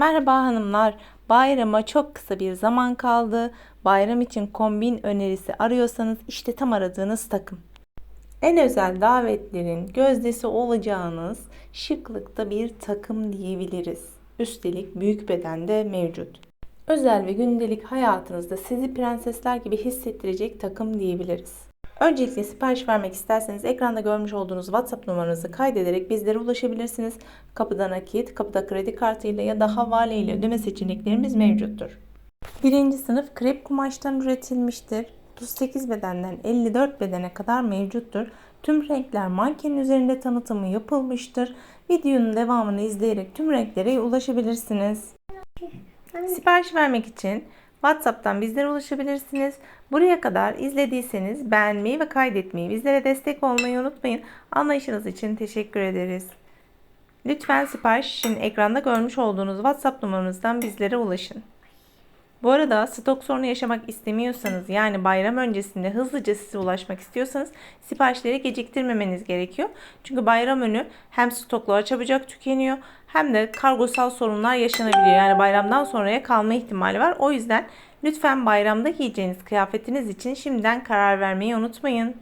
Merhaba hanımlar. Bayrama çok kısa bir zaman kaldı. Bayram için kombin önerisi arıyorsanız işte tam aradığınız takım. En özel davetlerin gözdesi olacağınız şıklıkta bir takım diyebiliriz. Üstelik büyük bedende mevcut. Özel ve gündelik hayatınızda sizi prensesler gibi hissettirecek takım diyebiliriz. Öncelikle sipariş vermek isterseniz ekranda görmüş olduğunuz WhatsApp numaranızı kaydederek bizlere ulaşabilirsiniz. Kapıda nakit, kapıda kredi kartıyla ya da havale ile ödeme seçeneklerimiz mevcuttur. Birinci sınıf krep kumaştan üretilmiştir. 38 bedenden 54 bedene kadar mevcuttur. Tüm renkler mankenin üzerinde tanıtımı yapılmıştır. Videonun devamını izleyerek tüm renklere ulaşabilirsiniz. Sipariş vermek için WhatsApp'tan bizlere ulaşabilirsiniz. Buraya kadar izlediyseniz beğenmeyi ve kaydetmeyi, bizlere destek olmayı unutmayın. Anlayışınız için teşekkür ederiz. Lütfen sipariş için ekranda görmüş olduğunuz WhatsApp numaramızdan bizlere ulaşın. Bu arada stok sorunu yaşamak istemiyorsanız yani bayram öncesinde hızlıca size ulaşmak istiyorsanız siparişleri geciktirmemeniz gerekiyor. Çünkü bayram önü hem stoklar çabucak tükeniyor hem de kargosal sorunlar yaşanabiliyor. Yani bayramdan sonraya kalma ihtimali var. O yüzden lütfen bayramda giyeceğiniz kıyafetiniz için şimdiden karar vermeyi unutmayın.